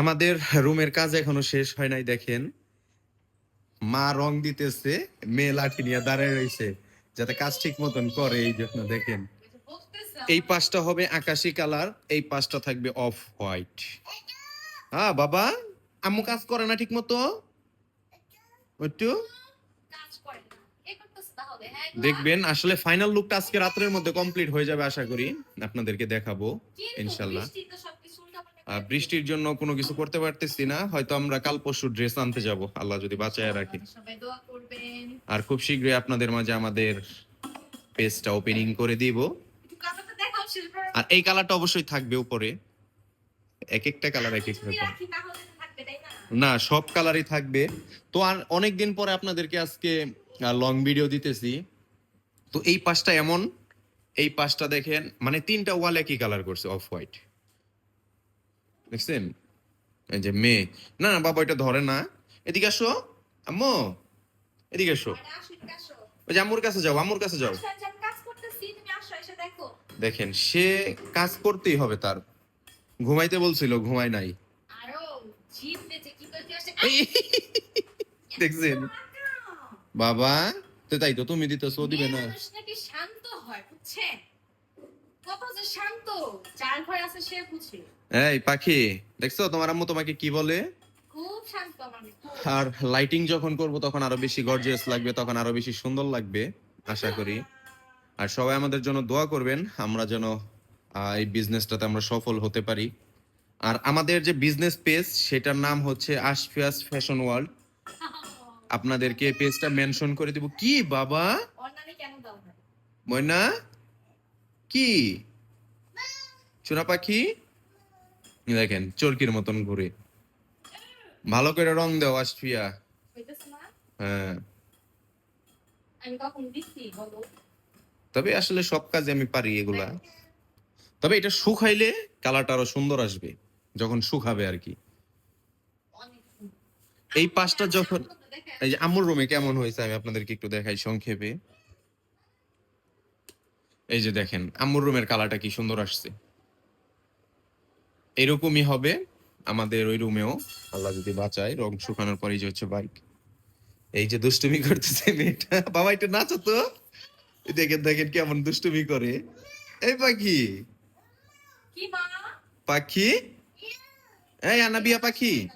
আমাদের রুমের কাজ এখনও শেষ হয় নাই দেখেন। মা রং দিতেছে মেয়ে লাঠি নিয়ে দাঁড়ায় রয়েছে যাতে কাজ ঠিক মতন করে এই জন্য দেখেন। এই পাশটা হবে আকাশি কালার এই পাশটা থাকবে অফ হোয়াইট। হ্যাঁ বাবা আম্মু কাজ করে না ঠিক মতো একটু? দেখবেন আসলে ফাইনাল লুকটা আজকে রাত্রের মধ্যে কমপ্লিট হয়ে যাবে আশা করি। আপনাদেরকে দেখাবো ইনশাল্লাহ। বৃষ্টির জন্য কোনো কিছু করতে পারতেছি না। হয়তো আমরা কাল পরশু ড্রেস আনতে যাব। আল্লাহ যদি বাঁচায় রাখি আর খুব শীঘ্রই আপনাদের মাঝে আমাদের পেজটা ওপেনিং করে দিব। একটু আর এই কালারটা অবশ্যই থাকবে উপরে। এক একটা কালার এক এক রকম। রাখি তাহলে তো থাকবে না? না সব কালারই থাকবে। তো আর অনেক দিন পরে আপনাদেরকে আজকে লং ভিডিও দিতেছি। তো এই পাশটা এমন এই পাশটা দেখেন মানে তিনটা ওয়াল একই কালার করছে অফ হোয়াইট দেখছেন? এই যে মেয়ে। না না বাবা এটা ধরে না। এদিকে আসো আম্মু। এদিকে আসো। ওই যে আম্মুর কাছে যাও আম্মুর কাছে যাও। এসে দেখো। দেখেন সে কাজ করতেই হবে তার। ঘুমাইতে বলছিল ঘুমায় নাই। দেখছেন? বাবা তো তাই তো তুমি দিতেছো দিবে না। শান্ত হয় বুঝছেন? কত যে শান্ত। চার ঘর আছে সে বুঝে। এই পাখি দেখছ? তোমার আম্মু তোমাকে কি বলে? খুব শান্ত মানে। আর লাইটিং যখন করব তখন আরও বেশি গর্জিয়াস লাগবে তখন আরও বেশি সুন্দর লাগবে আশা করি। আর সবাই আমাদের জন্য দোয়া করবেন আমরা যেন এই বিজনেসটাতে আমরা সফল হতে পারি। আর আমাদের যে বিজনেস পেজ সেটার নাম হচ্ছে আশফিয়াস ফ্যাশন ওয়ার্ল্ড আপনাদেরকে পেজটা মেনশন করে দিব। কি বাবা? অন্যান্য কেন দাও না? ময়না? কি? চোরা পাখি দেখেন চরকির মতন ঘুরে। ভালো করে রং দেও আশফিয়া। হ্যাঁ। তবে আসলে সব কাজে আমি পারি এগুলা। তবে এটা শুকাইলে কালারটা আরও সুন্দর আসবে যখন শুকাবে আর কি। এই পাশটা যখন তো দেখে। এই যে আমুর রুমে কেমন হয়েছে? আমি আপনাদেরকে একটু দেখাই সংক্ষেপে। এই যে দেখেন আম্মুর রুমের কালারটা কি সুন্দর আসছে। এরকমই হবে আমাদের ওই রুমেও। আল্লাহ যদি বাঁচায় রং শুকানোর পরে যে হচ্ছে বাইক। এই যে দুষ্টুমি করতেছে মেয়েটা। বাবা একটু নাচো তো। দেখেন দেখেন কেমন দুষ্টুমি করে। এই পাখি। পাখি? এই আনাবিয়া পাখি।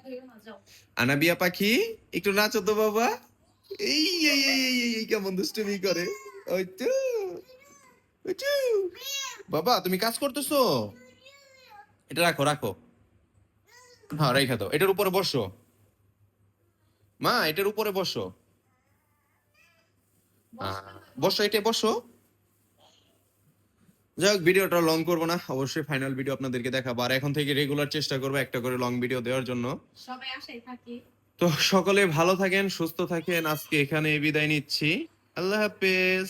আনাবিয়া পাখি একটু নাচো তো বাবা। এই, এই, এই কেমন দুষ্টুমি করে। ওই তো। বাবা তুমি কাজ করতেছো? এটা রাখো রাখো। হ্যাঁ রেখে দাও। এটার উপরে বসো। মা এটার উপরে বসো। বসো এটা বসো। যাই হোক ভিডিওটা লং করব না। অবশ্যই ফাইনাল ভিডিও আপনাদেরকে দেখাবো। আর এখন থেকে রেগুলার চেষ্টা করব একটা করে লং ভিডিও দেওয়ার জন্য। সবাই আশায় থাকি। তো সকলে ভালো থাকেন সুস্থ থাকেন। আজকে এখানে বিদায় নিচ্ছি। আল্লাহ হাফেজ।